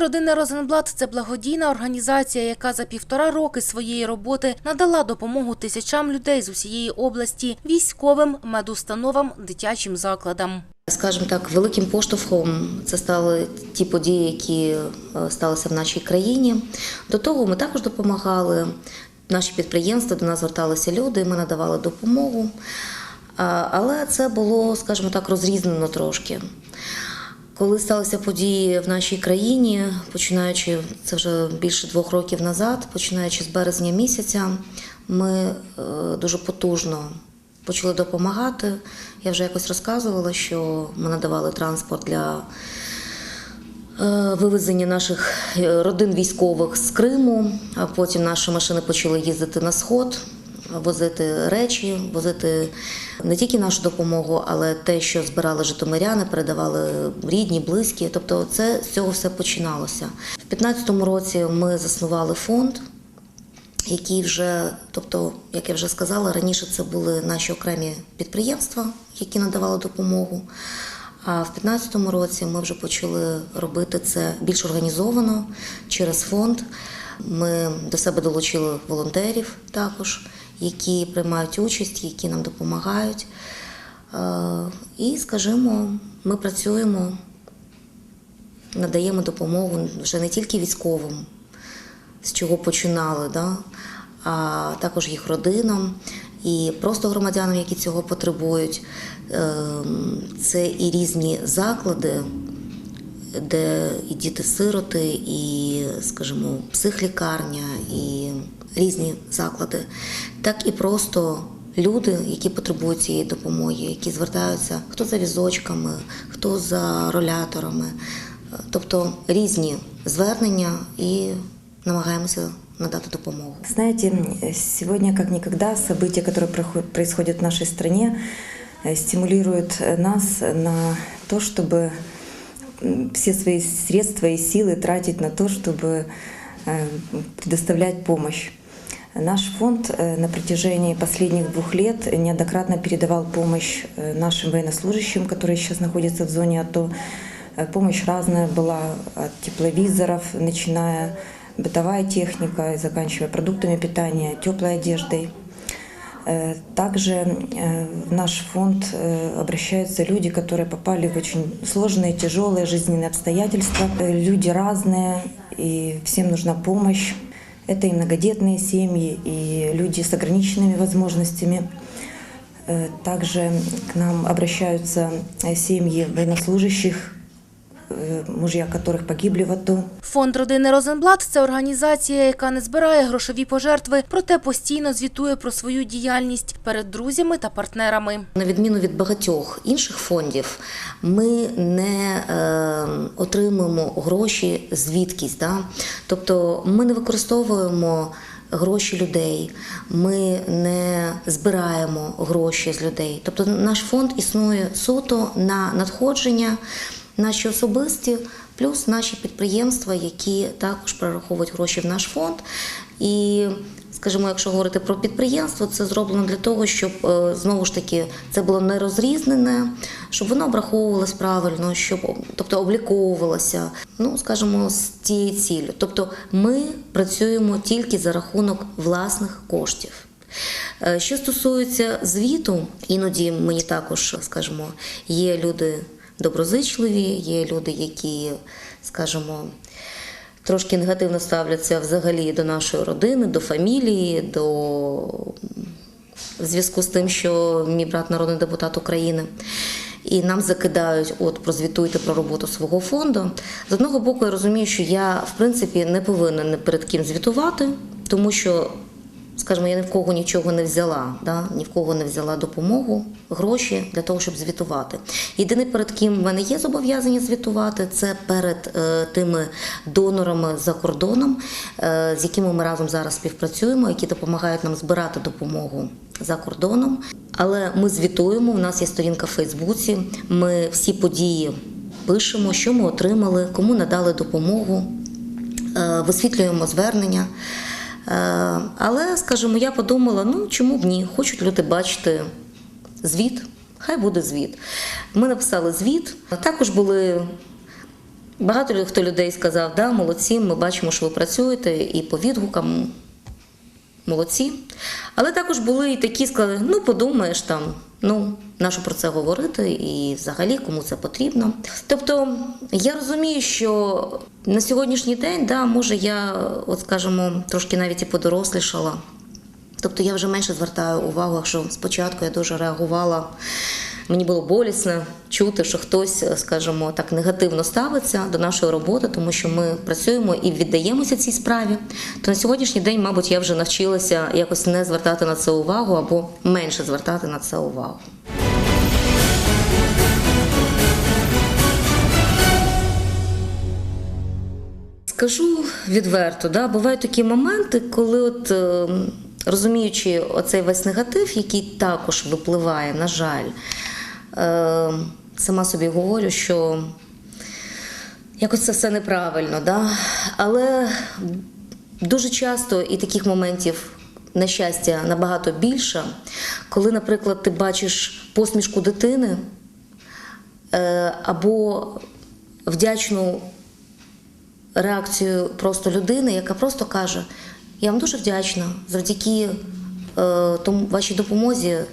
Родини Розенблат це благодійна організація, яка за півтора роки своєї роботи надала допомогу тисячам людей з усієї області, військовим, медустановам, дитячим закладам. Скажімо так, великим поштовхом це стали ті події, які е, сталися в нашій країні. До того ми також допомагали. Наші підприємства до нас зверталися люди, ми надавали допомогу. Але це було, скажімо так, розрізнено трошки. Коли сталися події в нашій країні, починаючи це вже більше двох років назад, починаючи з березня місяця, ми е, дуже потужно почали допомагати. Я вже якось розказувала, що ми надавали транспорт для е, вивезення наших е, родин військових з Криму, а потім наші машини почали їздити на сход, возити речі, возити не тільки нашу допомогу, але те, що збирали житомиряни, передавали рідні, близькі. Тобто, це з цього все починалося. В 2015 році ми заснували фонд. Які вже, тобто, як я вже сказала, раніше це були наші окремі підприємства, які надавали допомогу. А в 2015 році ми вже почали робити це більш організовано через фонд. Ми до себе долучили волонтерів також, які приймають участь, які нам допомагають. Е, І, скажімо, ми працюємо, надаємо допомогу вже не тільки військовим, з чого починали, да? а також їх родинам і просто громадянам, які цього потребують. Ем, Це і різні заклади, де і діти-сироти, і, скажімо, психлікарня, і різні заклади, так і просто люди, які потребують цієї допомоги, які звертаються хто за візочками, хто за роляторами, тобто різні звернення і намагаємося надати допомогу. Знаете, сегодня как никогда события, которые проход- происходят в нашей стране, э, стимулируют э, нас на то, чтобы м, все свои средства и силы тратить на то, чтобы э, предоставлять помощь. Наш фонд э, на протяжении последних двух лет неоднократно передавал помощь э, нашим военнослужащим, которые сейчас находятся в зоне АТО. Э, Помощь разная была от тепловизоров, начиная бытовая техника и заканчивая продуктами питания, теплой одеждой. Э, Также э, в наш фонд э, обращаются люди, которые попали в очень сложные, тяжелые жизненные обстоятельства. Э, Люди разные, и всем нужна помощь. Это и многодетные семьи, и люди с ограниченными возможностями. Э, Также к нам обращаются э, семьи военнослужащих, э, мужья которых погибли в АТО. Фонд родини Розенблат це організація, яка не збирає грошові пожертви, проте постійно звітує про свою діяльність перед друзями та партнерами. На відміну від багатьох інших фондів, ми не е, отримуємо гроші звідкись. Да? Тобто ми не використовуємо гроші людей, ми не збираємо гроші з людей. Тобто наш фонд існує суто на надходження, наші особисті, плюс наші підприємства, які також перераховують гроші в наш фонд. І Скажімо, якщо говорити про підприємство, це зроблено для того, щоб е, знову ж таки це було не розрізнене, щоб воно обраховувалось правильно, щоб тобто обліковувалося. Ну скажімо, з тією ціллю. Тобто, ми працюємо тільки за рахунок власних коштів. Е, Що стосується звіту, іноді мені також, скажімо, є люди доброзичливі, є люди, які, скажімо, трошки негативно ставляться взагалі до нашої родини, до фамілії, до в зв'язку з тим, що мій брат народний депутат України. І нам закидають, от прозвітуйте про роботу свого фонду. З одного боку, я розумію, що я в принципі не повинна перед ким звітувати, тому що, скажімо, я ні в кого нічого не взяла, да? ні в кого не взяла допомогу, гроші для того, щоб звітувати. Єдине, перед ким в мене є зобов'язання звітувати, це перед е, тими донорами за кордоном, е, з якими ми разом зараз співпрацюємо, які допомагають нам збирати допомогу за кордоном. Але ми звітуємо. У нас є сторінка в Фейсбуці. Ми всі події пишемо, що ми отримали, кому надали допомогу, е, висвітлюємо звернення. Е, Але, скажімо, я подумала: ну чому б ні? Хочуть люди бачити звіт. Хай буде звіт. Ми написали звіт. Також були Багато хто людей сказав, да, молодці, ми бачимо, що ви працюєте, і по відгукам молодці. Але також були і такі, сказали, ну подумаєш там, ну, нащо про це говорити, і взагалі кому це потрібно. Тобто я розумію, що на сьогоднішній день, да, може, я, от скажімо, трошки навіть і подорослішала. Тобто я вже менше звертаю увагу, якщо спочатку я дуже реагувала. Мені було болісно чути, що хтось, скажімо так, негативно ставиться до нашої роботи, тому що ми працюємо і віддаємося цій справі. То на сьогоднішній день, мабуть, я вже навчилася якось не звертати на це увагу або менше звертати на це увагу. Скажу відверто, да, бувають такі моменти, коли, от, е, розуміючи оцей весь негатив, який також випливає, на жаль, е, сама собі говорю, що якось це все неправильно. Да? Але дуже часто і таких моментів, на щастя, набагато більше, коли, наприклад, ти бачиш посмішку дитини е, або вдячну реакцію просто людини, яка просто каже: Я вам дуже вдячна, завдяки е, тому вашій допомозі е,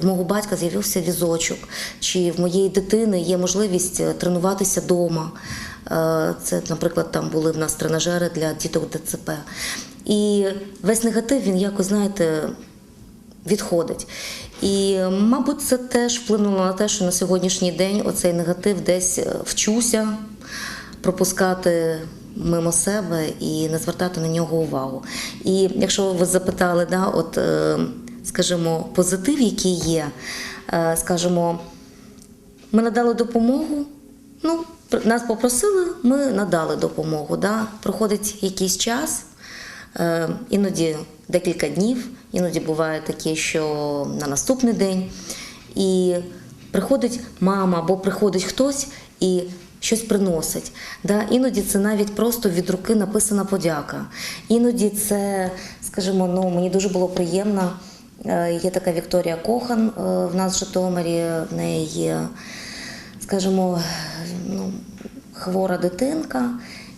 в мого батька з'явився візочок, чи в моєї дитини є можливість е, тренуватися вдома. Е, це, наприклад, там були в нас тренажери для діток ДЦП. І весь негатив він якось, знаєте, відходить. І, мабуть, це теж вплинуло на те, що на сьогоднішній день оцей негатив десь е, вчуся пропускати мимо себе і не звертати на нього увагу. І якщо ви запитали, да, от, е, скажімо, позитив, який є, е, скажімо, ми надали допомогу. Ну, нас попросили, ми надали допомогу. Да? Проходить якийсь час, е, іноді декілька днів, іноді буває таке, що на наступний день. І приходить мама або приходить хтось і щось приносить. Да? Іноді це навіть просто від руки написана подяка. Іноді це, скажімо, ну, мені дуже було приємно. Е, Є така Вікторія Кохан е, в нас в Житомирі, в неї є скажімо, ну, хвора дитинка.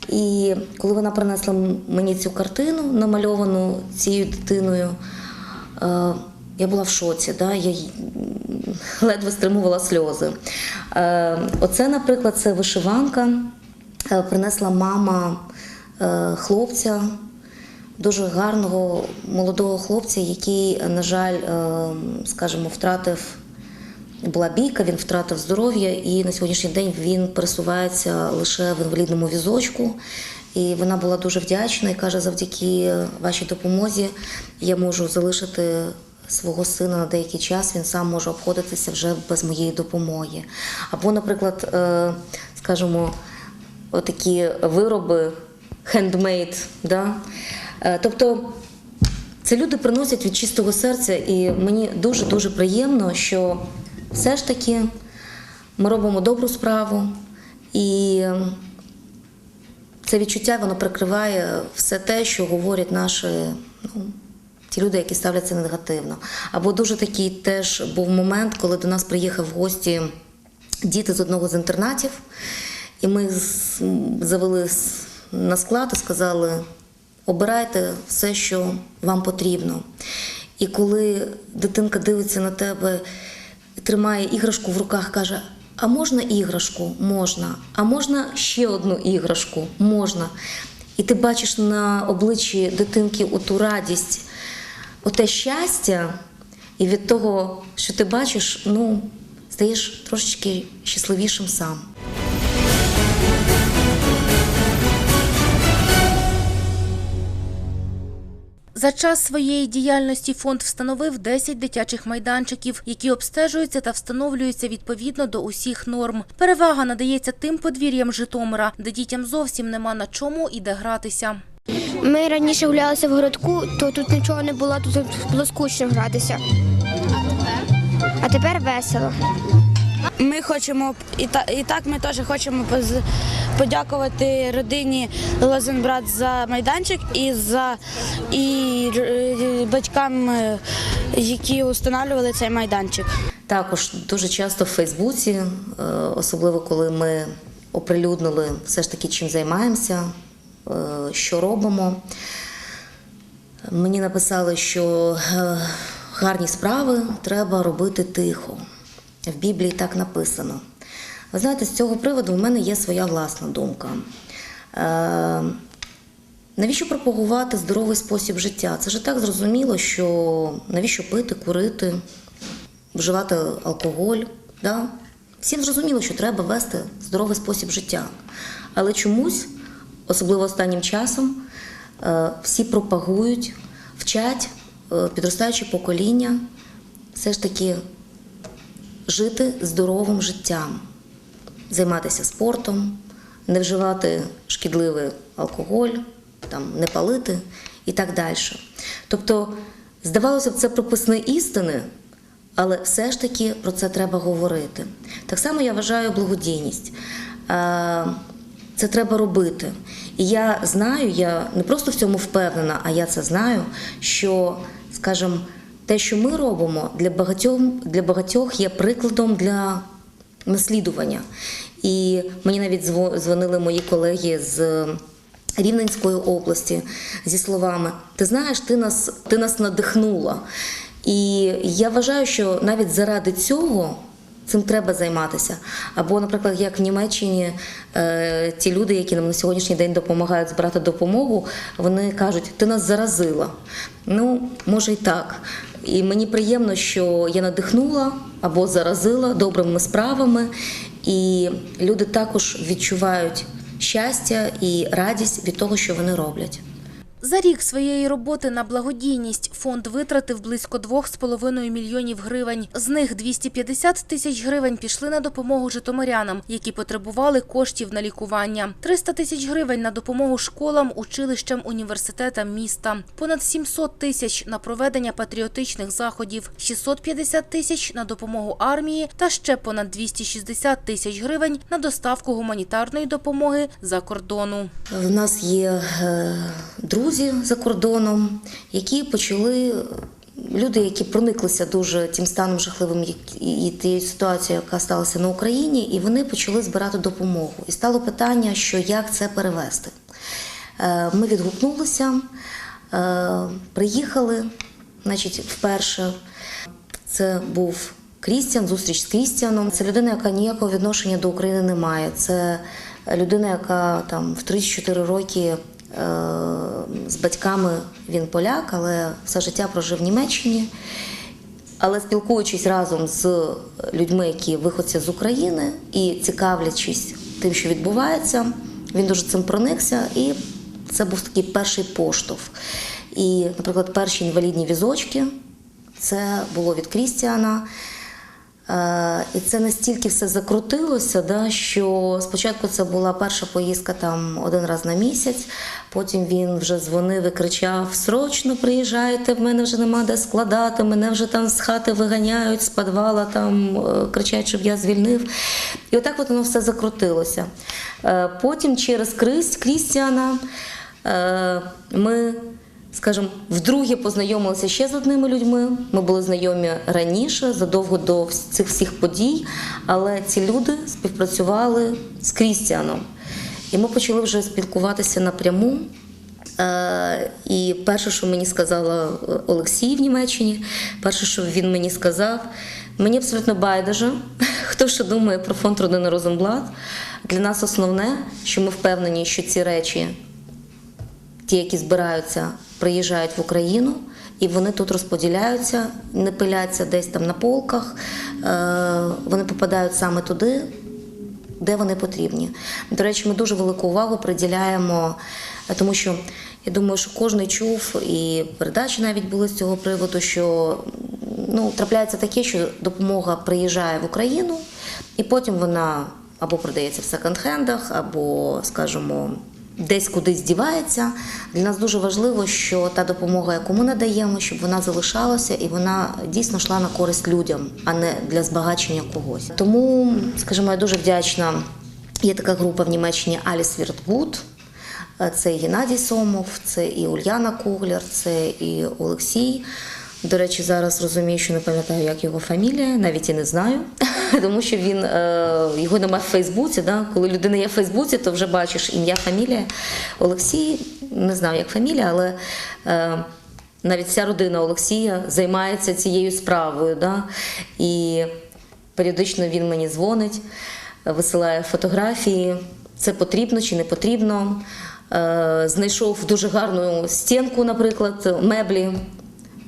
І коли вона принесла мені цю картину, намальовану цією дитиною, е, я була в шоці, да? я ледве стримувала сльози. Е, Оце, наприклад, це вишиванка. Е, Принесла мама е, хлопця, дуже гарного молодого хлопця, який, на жаль, скажімо, втратив була бійка, він втратив здоров'я, і на сьогоднішній день він пересувається лише в інвалідному візочку. І вона була дуже вдячна і каже, завдяки вашій допомозі я можу залишити свого сина на деякий час, він сам може обходитися вже без моєї допомоги. Або, наприклад, е, скажімо, отакі вироби хендмейд. Да? Е, Тобто це люди приносять від чистого серця, і мені дуже дуже приємно, що все ж таки ми робимо добру справу, і це відчуття воно прикриває все те, що говорять наші ну, ті люди, які ставляться негативно. Або дуже такий теж був момент, коли до нас приїхав в гості діти з одного з інтернатів, і ми завели на склад і сказали: обирайте все, що вам потрібно. І коли дитинка дивиться на тебе, тримає іграшку в руках, каже: А можна іграшку? Можна. А можна ще одну іграшку? Можна. І ти бачиш на обличчі дитинки оту радість, оте щастя, і від того, що ти бачиш, ну, стаєш трошечки щасливішим сам. За час своєї діяльності фонд встановив 10 дитячих майданчиків, які обстежуються та встановлюються відповідно до усіх норм. Перевага надається тим подвір'ям Житомира, де дітям зовсім нема на чому і де гратися. Ми раніше гулялися в городку, то тут нічого не було, тут було скучно гратися. А тепер весело. Ми хочемо і та і так ми теж хочемо поз- подякувати родині Лозенбрат за майданчик і за і батькам, е, які встановлювали цей майданчик. Також дуже часто в Фейсбуці, е, особливо коли ми оприлюднили все ж таки, чим займаємося, що робимо. Мені написали, що е, гарні справи треба робити тихо. В Біблії так написано. Ви знаєте, з цього приводу в мене є своя власна думка. Е, Навіщо пропагувати здоровий спосіб життя? Це ж так зрозуміло, що навіщо пити, курити, вживати алкоголь. Да? Всім зрозуміло, що треба вести здоровий спосіб життя. Але чомусь, особливо останнім часом, е, всі пропагують, вчать е, підростаюче покоління все ж таки жити здоровим життям, займатися спортом, не вживати шкідливий алкоголь, там, не палити і так далі. Тобто, здавалося б, це прописні істини, але все ж таки про це треба говорити. Так само я вважаю благодійність. Це треба робити. І я знаю, я не просто в цьому впевнена, а я це знаю, що, скажімо, те, що ми робимо, для багатьох, для багатьох є прикладом для наслідування. І мені навіть дзво- дзвонили мої колеги з Рівненської області зі словами: Ти знаєш, ти нас, ти нас надихнула. І я вважаю, що навіть заради цього. Цим треба займатися. Або, наприклад, як в Німеччині е, ті люди, які нам на сьогоднішній день допомагають збирати допомогу, вони кажуть, ти нас заразила. Ну, може і так. І мені приємно, що я надихнула або заразила добрими справами, і люди також відчувають щастя і радість від того, що вони роблять. За рік своєї роботи на благодійність фонд витратив близько 2,5 мільйонів гривень. З них 250 тисяч гривень пішли на допомогу житомирянам, які потребували коштів на лікування. 300 тисяч гривень на допомогу школам, училищам, університетам міста. Понад 700 тисяч на проведення патріотичних заходів, 650 тисяч на допомогу армії та ще понад 260 тисяч гривень на доставку гуманітарної допомоги за кордону. В нас є е, друзі за кордоном, які почали. Люди, які прониклися дуже тим станом жахливим і тією ситуацією, яка сталася на Україні, і вони почали збирати допомогу. І стало питання, що як це перевести. Е, Ми відгукнулися, е, приїхали, значить, вперше. Це був Крістіан, зустріч з Крістіаном. Це людина, яка ніякого відношення до України не має. Це людина, яка там в 34 роки з батьками він поляк, але все життя прожив в Німеччині. Але спілкуючись разом з людьми, які виходці з України, і цікавлячись тим, що відбувається, він дуже цим проникся, і це був такий перший поштовх. І, наприклад, перші інвалідні візочки це було від Крістіана. Е, І це настільки все закрутилося, да, що спочатку це була перша поїздка там один раз на місяць, потім він вже дзвонив і кричав: Срочно приїжджайте, в мене вже нема де складати, мене вже там з хати виганяють, з підвала там е, кричать, щоб я звільнив. І отак от воно все закрутилося. Е, Потім через Крис, Крістіана ми скажімо, вдруге познайомилися ще з одними людьми. Ми були знайомі раніше, задовго до цих всіх подій, але ці люди співпрацювали з Крістіаном. І ми почали вже спілкуватися напряму. Е, І перше, що мені сказала е, Олексій в Німеччині, перше, що він мені сказав, мені абсолютно байдуже, хто що думає про фонд родини Розенблат. Для нас основне, що ми впевнені, що ці речі ті, які збираються, приїжджають в Україну, і вони тут розподіляються, не пиляться десь там на полках. Е, Вони попадають саме туди, де вони потрібні. До речі, ми дуже велику увагу приділяємо, е, тому що я думаю, що кожен чув, і передачі навіть були з цього приводу, що ну, трапляється таке, що допомога приїжджає в Україну, і потім вона або продається в секонд-хендах, або, скажімо, десь кудись дівається. Для нас дуже важливо, що та допомога, яку ми надаємо, щоб вона залишалася і вона дійсно йшла на користь людям, а не для збагачення когось. Тому, скажімо, я дуже вдячна. Є така група в Німеччині Аліс Віртгуд. Це і Геннадій Сомов, це і Ульяна Кугляр, це і Олексій. До речі, зараз розумію, що не пам'ятаю, як його фамілія, навіть і не знаю. тому що він е, його немає в Фейсбуці. Да? Коли людина є в Фейсбуці, то вже бачиш ім'я, фамілія. Олексій, не знаю, як фамілія, але е, навіть вся родина Олексія займається цією справою. Да? І періодично він мені дзвонить, висилає фотографії. Це потрібно чи не потрібно. Е, Знайшов дуже гарну стінку, наприклад, меблі.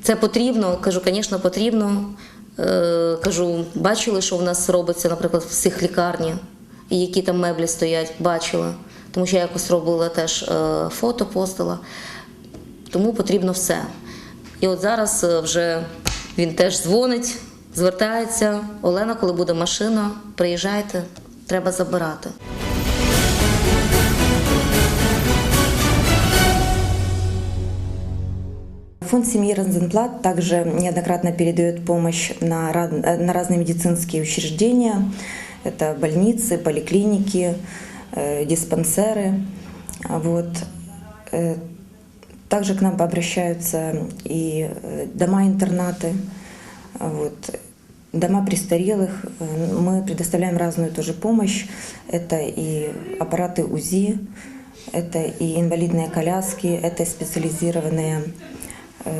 Це потрібно. Кажу, звісно, потрібно. Е, Кажу, бачили, що в нас робиться, наприклад, в всіх лікарні, і які там меблі стоять, бачила. Тому що я якось робила теж е, фото, постила. Тому потрібно все. І от зараз е, вже він теж дзвонить, звертається. Олена, коли буде машина, приїжджайте, треба забирати. Фонд семьи Розенблат также неоднократно передает помощь на, на разные медицинские учреждения. Это больницы, поликлиники, э, диспансеры. Вот. Э, Также к нам обращаются и э, дома-интернаты, вот, дома престарелых. Мы предоставляем разную тоже помощь. Это и аппараты УЗИ, это и инвалидные коляски, это специализированные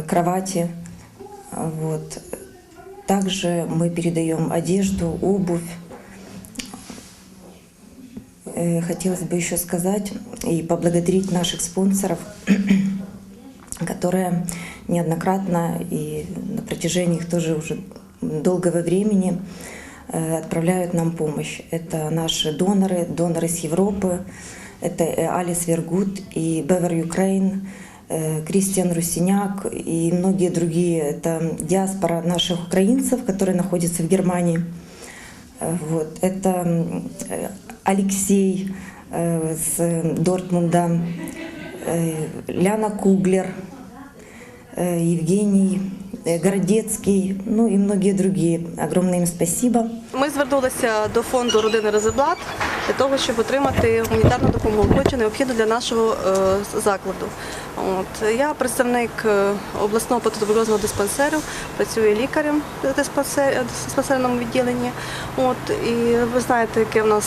кровати. А Вот. Также мы передаем одежду, обувь. Э, Хотелось бы еще сказать и поблагодарить наших спонсоров, которые неоднократно и на протяжении их тоже уже долгого времени э, отправляют нам помощь. Это наши доноры, доноры с Европы, это э, Алис Вергут и Бевер Юкрейн, э, Кристиан Русиняк и многие другие. Это диаспора наших украинцев, которые находятся в Германии. Э, Вот. Это м, э, Алексей э, с Дортмунда, э, Ляна Куглер, э, Евгений э, Городецкий, ну и многие другие. Огромное им спасибо. Ми звернулися до фонду родини Розенблат для того, щоб отримати гуманітарну допомогу, що необхідно для нашого е, закладу. Я представник е, обласного патологозного диспансеру, працюю лікарем в диспансерному відділенні. І ви знаєте, яке в нас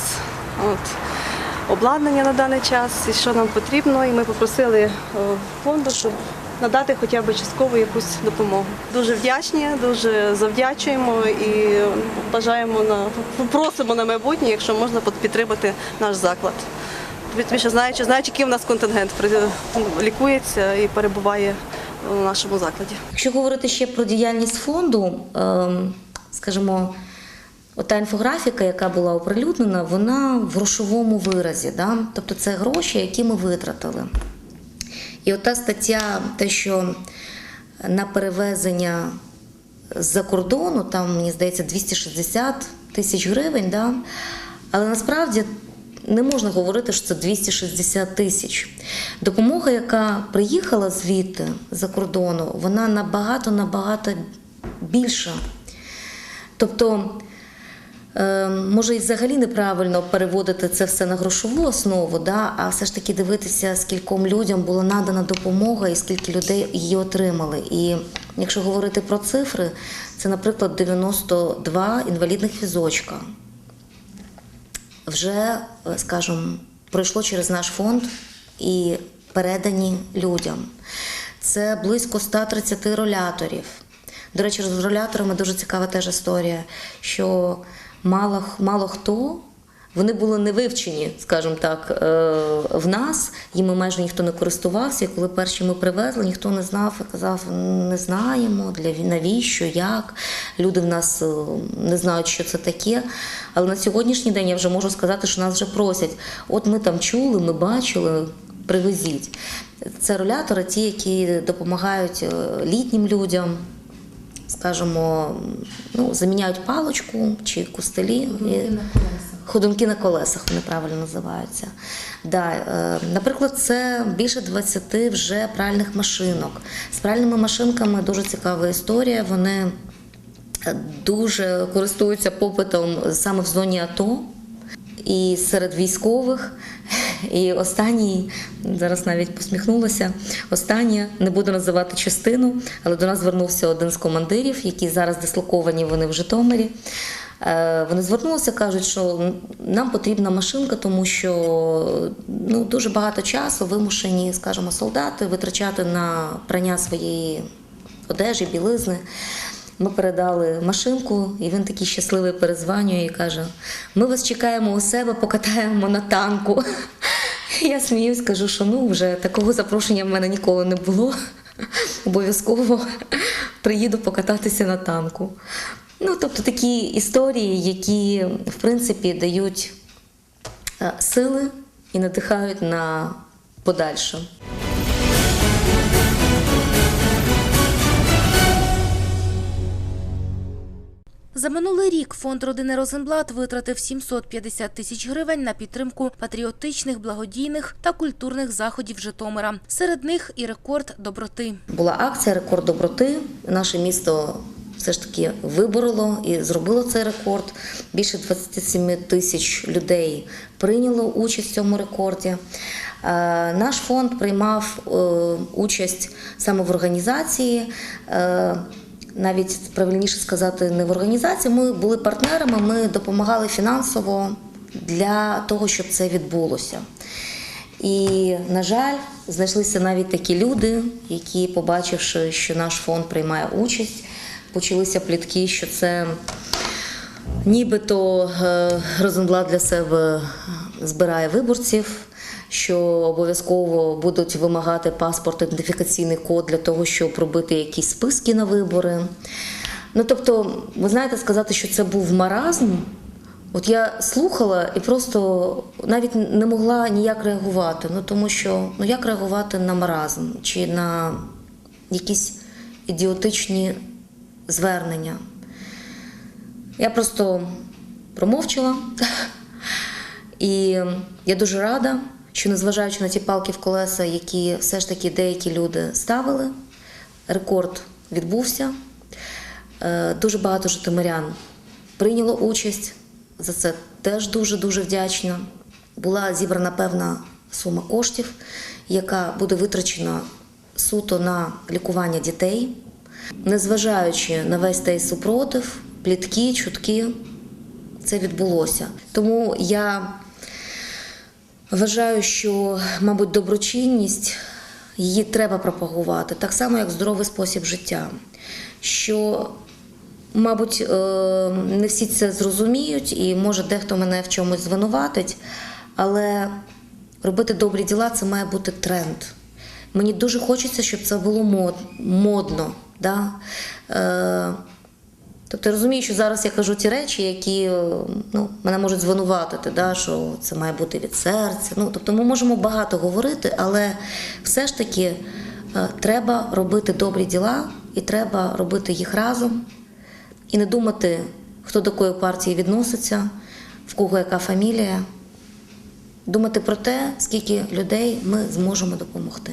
обладнання на даний час і що нам потрібно. І ми попросили е, фонду, щоб надати хоча б частково якусь допомогу. Дуже вдячні, дуже завдячуємо і бажаємо на просимо на майбутнє, якщо можна підтримати наш заклад. Що знаючи, знаючи, який у нас контингент лікується і перебуває у нашому закладі. Якщо говорити ще про діяльність фонду, ем, скажімо, ота інфографіка, яка була оприлюднена, вона в грошовому виразі. Да? Тобто це гроші, які ми витратили. І ота стаття, те, що на перевезення з-за кордону, там, мені здається, 260 тисяч гривень, да? але насправді не можна говорити, що це 260 тисяч. Допомога, яка приїхала звідти за кордону, вона набагато набагато більша. Тобто, може, і взагалі неправильно переводити це все на грошову основу, да? а все ж таки дивитися, скільком людям була надана допомога і скільки людей її отримали. І якщо говорити про цифри, це, наприклад, 92 інвалідних візочка вже, е, скажімо, пройшло через наш фонд і передані людям. Це близько 130 роляторів. До речі, з роляторами дуже цікава теж історія, що мало, мало хто. Вони були не вивчені, скажімо так, е, в нас, їми майже ніхто не користувався. І коли перші ми привезли, ніхто не знав і казав, не знаємо, для навіщо, як. Люди в нас е, не знають, що це таке. Але на сьогоднішній день я вже можу сказати, що нас вже просять. От ми там чули, ми бачили, привезіть. Це ролятори, ті, які допомагають е, літнім людям. Скажімо, ну, заміняють паличку чи кустелі. І- Ходунки на колесах вони правильно називаються. Да, е, наприклад, це більше 20 вже пральних машинок. З пральними машинками дуже цікава історія. Вони е, дуже користуються попитом саме в зоні АТО і серед військових. І останній, зараз навіть посміхнулася, останнє, не буду називати частину, але до нас звернувся один з командирів, які зараз дислоковані вони в Житомирі. Е, Вони звернулися, кажуть, що нам потрібна машинка, тому що ну, дуже багато часу вимушені, скажімо, солдати витрачати на прання своєї одежі, білизни. Ми передали машинку, і він такий щасливий перезванює і каже: ми вас чекаємо у себе, покатаємо на танку. Я сміюсь, кажу, що ну вже такого запрошення в мене ніколи не було. Обов'язково приїду покататися на танку. Ну, тобто такі історії, які в принципі дають е, сили і надихають на подальше. За минулий рік фонд родини Розенблат витратив 750 тисяч гривень на підтримку патріотичних, благодійних та культурних заходів Житомира. Серед них і рекорд доброти. Була акція Рекорд доброти. Наше місто все ж таки вибороло і зробило цей рекорд. Більше 27 тисяч людей прийняло участь в цьому рекорді. Е, Наш фонд приймав е, участь саме в організації. Навіть правильніше сказати, не в організації. Ми були партнерами, ми допомагали фінансово для того, щоб це відбулося. І, на жаль, знайшлися навіть такі люди, які, побачивши, що наш фонд приймає участь, почалися плітки, що це нібито е, Розенблат для себе збирає виборців, що обов'язково будуть вимагати паспорт, ідентифікаційний код для того, щоб робити якісь списки на вибори. Ну тобто, ви знаєте, сказати, що це був маразм. От я слухала і просто навіть не могла ніяк реагувати. Ну тому що ну як реагувати на маразм чи на якісь ідіотичні звернення. Я просто промовчала. І я дуже рада, що незважаючи на ті палки в колеса, які все ж таки деякі люди ставили, рекорд відбувся. Е, Дуже багато житомирян прийняло участь. За це теж дуже-дуже вдячна. Була зібрана певна сума коштів, яка буде витрачена суто на лікування дітей. Незважаючи на весь цей супротив, плітки, чутки, це відбулося. Тому я вважаю, що, мабуть, доброчинність її треба пропагувати, так само, як здоровий спосіб життя. Що, мабуть, е, не всі це зрозуміють, і може дехто мене в чомусь звинуватить, але робити добрі діла це має бути тренд. Мені дуже хочеться, щоб це було мод, модно. Да? Тобто я розумію, що зараз я кажу ті речі, які е, ну, мене можуть звинуватити, да, що це має бути від серця. Ну, тобто ми можемо багато говорити, але все ж таки е, треба робити добрі діла і треба робити їх разом і не думати, хто до якої партії відноситься, в кого яка фамілія. Думати про те, скільки людей ми зможемо допомогти.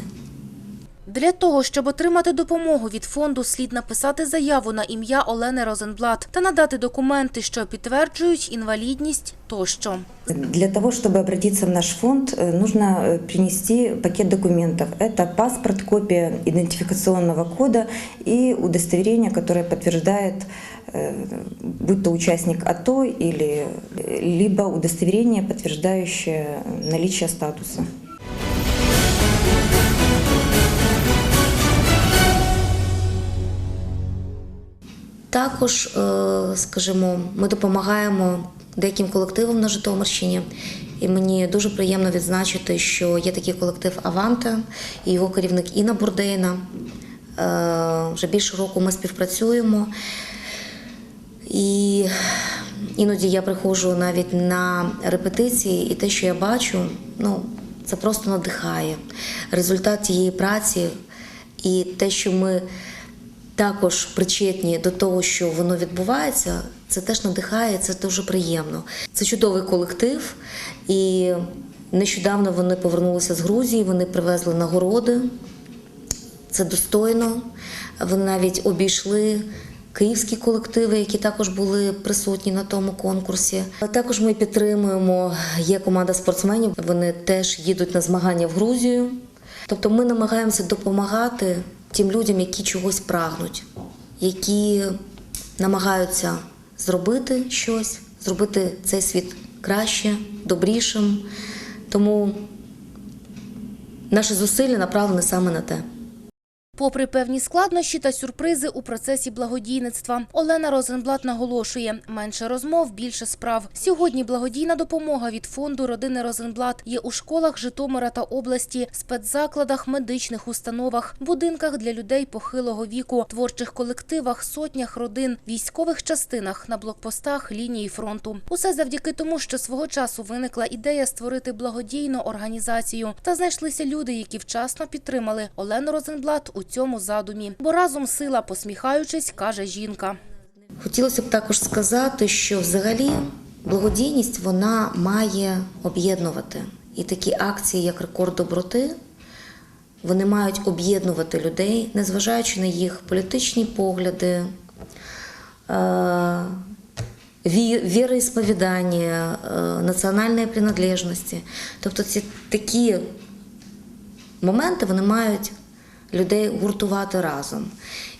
Для того, щоб отримати допомогу від фонду, слід написати заяву на ім'я Олени Розенблат та надати документи, що підтверджують інвалідність тощо. Для того, чтобы обратиться в наш фонд, э, нужно э, принести пакет документов. Это паспорт, копия идентификационного кода и удостоверение, которое подтверждает, э, будь то участник АТО или э, либо удостоверение, подтверждающее наличие статуса. Також, е, скажімо, ми допомагаємо деяким колективам на Житомирщині. І мені дуже приємно відзначити, що є такий колектив Аванта і його керівник Інна Бурдейна. Е, Вже більше року ми співпрацюємо. І іноді я приходжу навіть на репетиції, і те, що я бачу, ну, це просто надихає. Результат тієї праці і те, що ми також причетні до того, що воно відбувається, це теж надихає, це дуже приємно. Це чудовий колектив, і нещодавно вони повернулися з Грузії, вони привезли нагороди. Це достойно. Вони навіть обійшли київські колективи, які також були присутні на тому конкурсі. Також ми підтримуємо. Є команда спортсменів. Вони теж їдуть на змагання в Грузію. Тобто, ми намагаємося допомагати тим людям, які чогось прагнуть, які намагаються зробити щось, зробити цей світ краще, добрішим. Тому наші зусилля направлені саме на те. Попри певні складнощі та сюрпризи у процесі благодійництва, Олена Розенблат наголошує: менше розмов, більше справ. Сьогодні благодійна допомога від фонду родини Розенблат є у школах Житомира та області, спецзакладах, медичних установах, будинках для людей похилого віку, творчих колективах, сотнях родин, військових частинах на блокпостах лінії фронту. Усе завдяки тому, що свого часу виникла ідея створити благодійну організацію, та знайшлися люди, які вчасно підтримали Олену Розенблат у цьому задумі. Бо разом сила, посміхаючись, каже жінка. Хотілося б також сказати, що взагалі благодійність вона має об'єднувати. І такі акції, як рекорд доброти, вони мають об'єднувати людей, незважаючи на їх політичні погляди, е, ві- віроісповідання, е, національної приналежності. Тобто ці такі моменти вони мають людей гуртувати разом.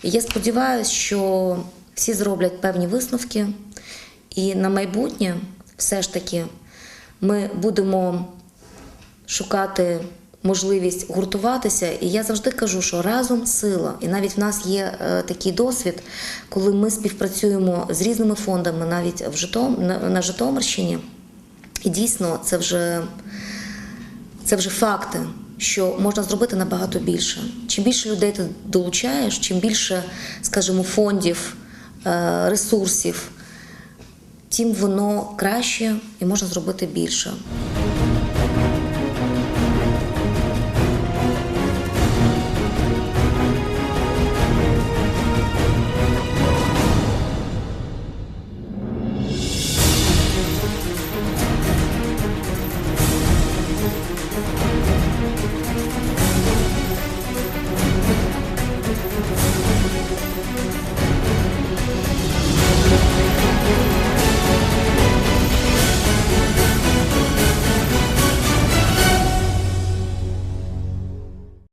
І я сподіваюся, що всі зроблять певні висновки, і на майбутнє все ж таки ми будемо шукати можливість гуртуватися. І я завжди кажу, що разом сила. І навіть в нас є е, такий досвід, коли ми співпрацюємо з різними фондами, навіть в Житом, на, Житомирщині. І дійсно це вже це вже факти, що можна зробити набагато більше. Чим більше людей ти долучаєш, чим більше, скажімо, фондів, е, ресурсів, тим воно краще і можна зробити більше.